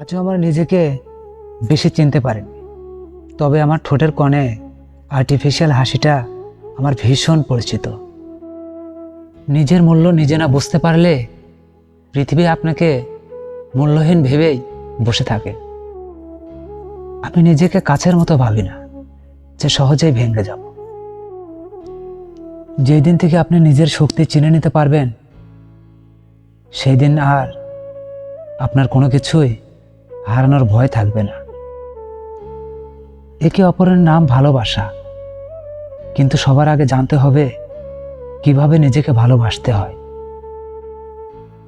আজও আমার নিজেকে বেশি চিনতে পারিনি। তবে আমার ঠোঁটের কণে আর্টিফিশিয়াল হাসিটা আমার ভীষণ পরিচিত। নিজের মূল্য নিজে না বুঝতে পারলে পৃথিবী আপনাকে মূল্যহীন ভেবেই বসে থাকে। আমি নিজেকে কাছের মতো ভাবি না, যে সহজেই ভেঙে যাব। যেই দিন থেকে আপনি নিজের শক্তি চিনে নিতে পারবেন, সেই দিন আর আপনার কোনো কিছুই হারানোর ভয় থাকবে না। একে অপরের নাম ভালোবাসা। কিন্তু সবার আগে জানতে হবে কীভাবে নিজেকে ভালোবাসতে হয়।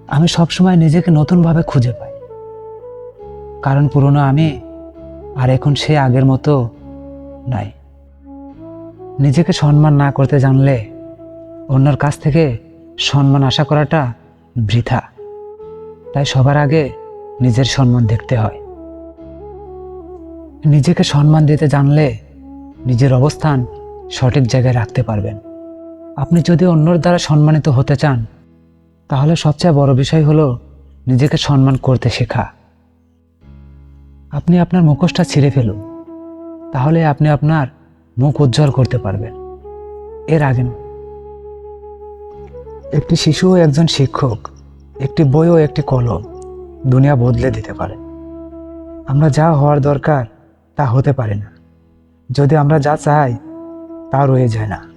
আমি সবসময় নিজেকে নতুনভাবে খুঁজে পাই। কারণ পুরনো আমি আর এখন সে আগের মতো নাই। নিজেকে সম্মান না করতে জানলে অন্যর কাছ থেকে সম্মান আশা করাটা বৃথা। তাই সবার আগে নিজের সম্মান দেখতে হয়। নিজেকে সম্মান দিতে জানলে নিজের অবস্থান সঠিক জায়গায় রাখতে পারবেন। আপনি যদি অন্যর দ্বারা সম্মানিত হতে চান, তাহলে সবচেয়ে বড় বিষয় হলো নিজেকে সম্মান করতে শেখা। আপনি আপনার মুখোশটা ছিঁড়ে ফেলুন, তাহলে আপনি আপনার মুখ উজ্জ্বল করতে পারবেন। এর আগে একটি শিশু ও একজন শিক্ষক, একটি বই ও একটি কলম দুনিয়া বদলে দিতে পারে। আমরা যা হওয়ার দরকার তা হতে পারে না। যদি আমরা যা চাই, তা রয়ে যায় না।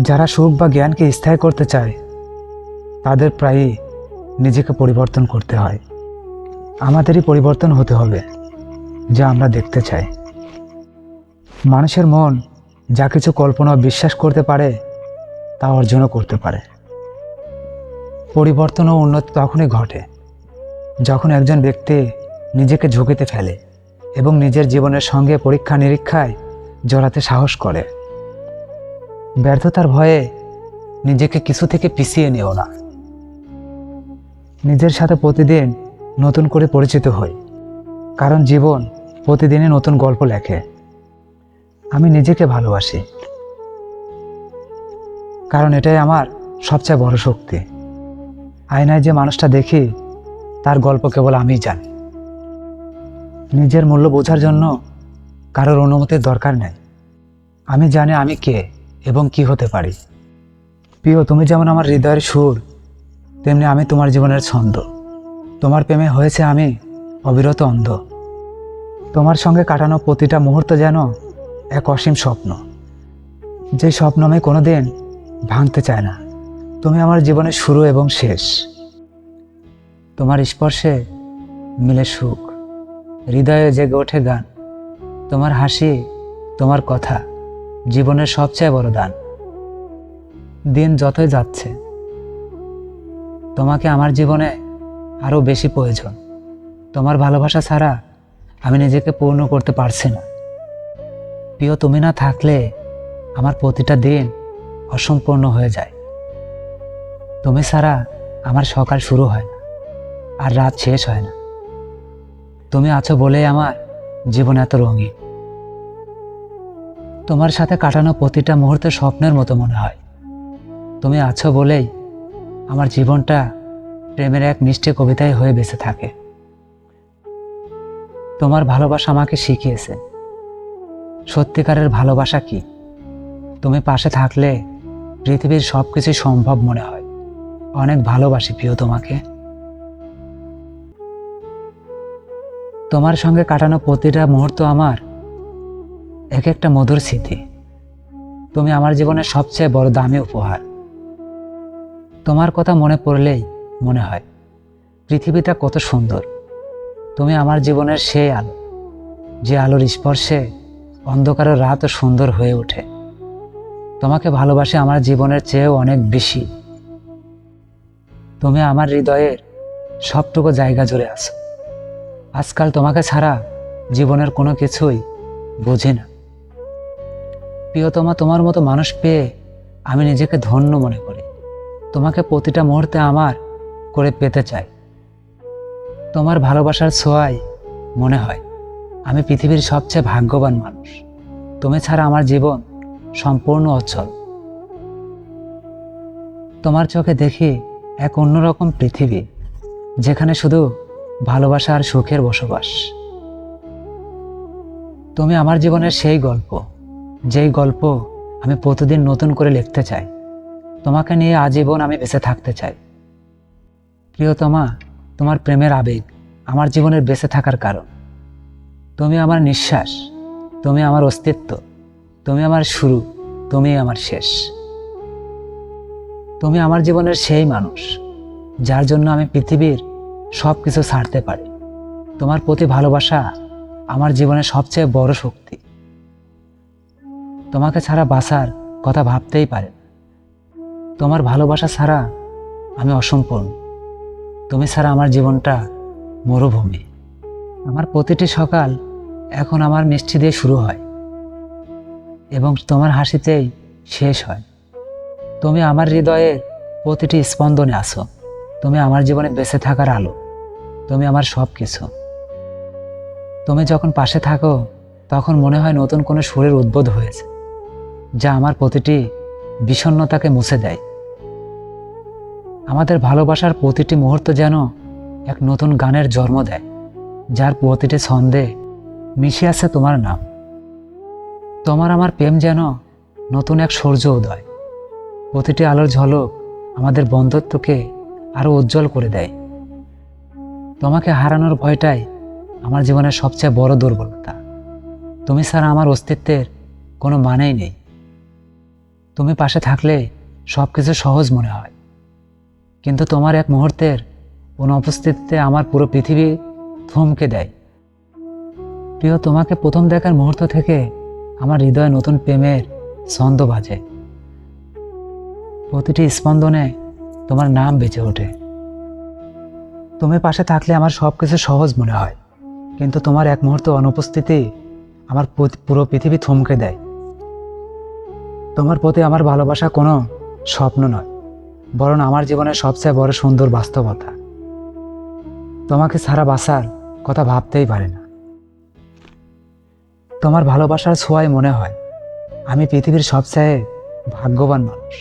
যারা সুখ বা জ্ঞানকে স্থায়ী করতে চায়, তাদের প্রায়ই নিজেকে পরিবর্তন করতে হয়। আমাদেরই পরিবর্তন হতে হবে, যা আমরা দেখতে চাই। মানুষের মন যা কিছু কল্পনা বিশ্বাস করতে পারে, তা অর্জনও করতে পারে। পরিবর্তন ও উন্নতি তখনই ঘটে, যখন একজন ব্যক্তি নিজেকে ঝুঁকিতে ফেলে এবং নিজের জীবনের সঙ্গে পরীক্ষা নিরীক্ষায় জড়াতে সাহস করে। ব্যর্থতার ভয়ে নিজেকে কিছু থেকে পিছিয়ে নিও না। নিজের সাথে প্রতিদিন নতুন করে পরিচিত হই, কারণ জীবন প্রতিদিনই নতুন গল্প লেখে। আমি নিজেকে ভালোবাসি, কারণ এটাই আমার সবচেয়ে বড় শক্তি। আয়নায় যে মানুষটা দেখি, তার গল্প কেবল আমিই জানি। নিজের মূল্য বোঝার জন্য কারোর অনুমতির দরকার নেই। আমি জানি আমি কে এবং কি হতে পারি। প্রিয়, তুমি যেমন আমার হৃদয়ের সুর, তেমনি আমি তোমার জীবনের ছন্দ। তোমার প্রেমে হয়েছে আমি অবিরত অন্ধ। তোমার সঙ্গে কাটানো প্রতিটা মুহূর্ত যেন এক অসীম স্বপ্ন। যে স্বপ্ন আমি কোনোদিন ভাঙতে চায় না। তুমি আমার জীবনের শুরু এবং শেষ। তোমার স্পর্শে মিলে সুখ, হৃদয়ে জেগে ওঠে গান, তোমার হাসি, তোমার কথা জীবনের সবচেয়ে বড় দান। দিন যতই যাচ্ছে, তোমাকে আমার জীবনে আরও বেশি প্রয়োজন। তোমার ভালোবাসা ছাড়া আমি নিজেকে পূর্ণ করতে পারছি না। প্রিয়, তুমি না থাকলে আমার প্রতিটা দিন অসম্পূর্ণ হয়ে যায়। তুমি ছাড়া আমার সকাল শুরু হয় না, আর রাত শেষ হয় না। তুমি আছো বলেই আমার জীবন এত রঙিন। তোমার সাথে কাটানো প্রতিটা মুহূর্তে স্বপ্নের মতো মনে হয়। তুমি আছো বলেই আমার জীবনটা প্রেমের এক মিষ্টি কবিতায় হয়ে বেঁচে থাকে। তোমার ভালোবাসা আমাকে শিখিয়েছে। সত্যিকারের ভালোবাসা কি? তুমি পাশে থাকলে পৃথিবীর সব কিছুই সম্ভব মনে হয়। অনেক ভালোবাসি প্রিয় তোমাকে। তোমার সঙ্গে কাটানো প্রতিটা মুহূর্ত আমার এক একটা মধুর স্মৃতি। তুমি আমার জীবনের সবচেয়ে বড় দামি উপহার। তোমার কথা মনে পড়লেই মনে হয়, পৃথিবীটা কত সুন্দর। তুমি আমার জীবনের সেই আলো, যে আলোর স্পর্শে অন্ধকারের রাতও সুন্দর হয়ে ওঠে। তোমাকে ভালোবাসে আমার জীবনের চেয়েও অনেক বেশি। তুমি আমার হৃদয়ের সবটুকু জায়গা জুড়ে আছো। আজকাল তোমাকে ছাড়া জীবনের কোনো কিছুই বুঝি না। প্রিয়তমা, তোমার মতো মানুষ পেয়ে আমি নিজেকে ধন্য মনে করি। তোমাকে প্রতিটা মুহূর্তে আমার করে পেতে চাই। তোমার ভালোবাসার ছোঁয়ায় মনে হয়। আমি পৃথিবীর সবচেয়ে ভাগ্যবান মানুষ। তুমি ছাড়া আমার জীবন সম্পূর্ণ অচল। তোমার চোখে দেখি এক অন্যরকম পৃথিবী, যেখানে শুধু ভালোবাসা আর সুখের বসবাস। তুমি আমার জীবনের সেই গল্প, যেই গল্প আমি প্রতিদিন নতুন করে লিখতে চাই। তোমাকে নিয়ে আজীবন আমি বেঁচে থাকতে চাই। প্রিয়তমা, তোমার প্রেমের আবেগ আমার জীবনের বেঁচে থাকার কারণ। তুমি আমার নিঃশ্বাস, তুমি আমার অস্তিত্ব, তুমি আমার শুরু, তুমি আমার শেষ। তুমি আমার জীবনের সেই মানুষ, যার জন্য আমি পৃথিবীর সব কিছু ছাড়তে পারি। তোমার প্রতি ভালোবাসা আমার জীবনের সবচেয়ে বড় শক্তি। তোমাকে ছাড়া বাঁচার কথা ভাবতেই পারে তোমার ভালোবাসা ছাড়া আমি অসম্পূর্ণ। তুমি ছাড়া আমার জীবনটা মরুভূমি। আমার প্রতিটি সকাল এখন আমার মিষ্টি দিয়ে শুরু হয় এবং তোমার হাসিতেই শেষ হয়। তুমি আমার হৃদয়ের প্রতিটি স্পন্দনে আসো তুমি আমার জীবনে বেঁচে থাকার আলো। তুমি আমার সব কিছু তুমি যখন পাশে থাকো, তখন মনে হয় নতুন কোনো সুরের উদ্বোধ হয়েছে, যা আমার প্রতিটি বিষণ্ণতাকে মুছে দেয়। আমাদের ভালোবাসার প্রতিটি মুহূর্ত যেন এক নতুন গানের জন্ম দেয়, যার প্রতিটি ছন্দে মিশে আছে তোমার নাম। তোমার আমার প্রেম যেন নতুন এক সূর্য উদয়। প্রতিটি আলোর ঝলক আমাদের বন্ধুত্বকে আরও উজ্জ্বল করে দেয়। তোমাকে হারানোর ভয়টাই আমার জীবনের সবচেয়ে বড় দুর্বলতা। তুমি ছাড়া আমার অস্তিত্বের কোনো মানেই নেই। তুমি পাশে থাকলে সব কিছু সহজ মনে হয়। কিন্তু তোমার এক মুহূর্তের অনুপস্থিতিতে আমার পুরো পৃথিবী থমকে দেয়। প্রিয়, তোমাকে প্রথম দেখার মুহূর্ত থেকে আমার হৃদয়ে নতুন প্রেমের ছন্দ বাজে। প্রতিটি স্পন্দনে তোমার নাম বেঁচে ওঠে। তুমি পাশে থাকলে আমার সব কিছু সহজ মনে হয়, কিন্তু তোমার এক মুহূর্ত অনুপস্থিতি আমার পুরো পৃথিবী থমকে দেয়। তোমার প্রতি আমার ভালোবাসা কোনো স্বপ্ন নয়, বরং আমার জীবনের সবচেয়ে বড় সুন্দর বাস্তবতা। তোমাকে সারা বাসার কথা ভাবতেই পারে না। তোমার ভালোবাসার ছোঁয়ায় মনে হয়, আমি পৃথিবীর সবচেয়ে ভাগ্যবান মানুষ।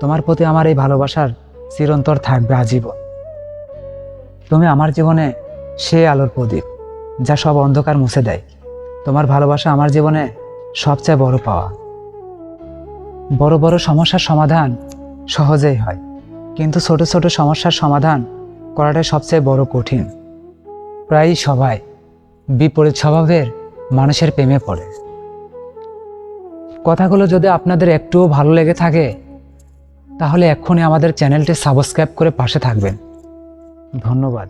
তোমার প্রতি আমার এই ভালোবাসার চিরন্তর থাকবে আজীবন। তুমি আমার জীবনে সে আলোর প্রদীপ, যা সব অন্ধকার মুছে দেয়। তোমার ভালোবাসা আমার জীবনে সবচেয়ে বড় পাওয়া। বড় বড় সমস্যার সমাধান সহজেই হয়, কিন্তু ছোট ছোট সমস্যার সমাধান করাটাই সবচেয়ে বড় কঠিন। প্রায়ই সবাই বিপরীত স্বভাবের মানুষের প্রেমে পড়ে। কথাগুলো যদি আপনাদের একটুও ভালো লেগে থাকে তাহলে এক্ষুনি আমাদের চ্যানেলটি সাবস্ক্রাইব করে পাশে থাকবেন। ধন্যবাদ।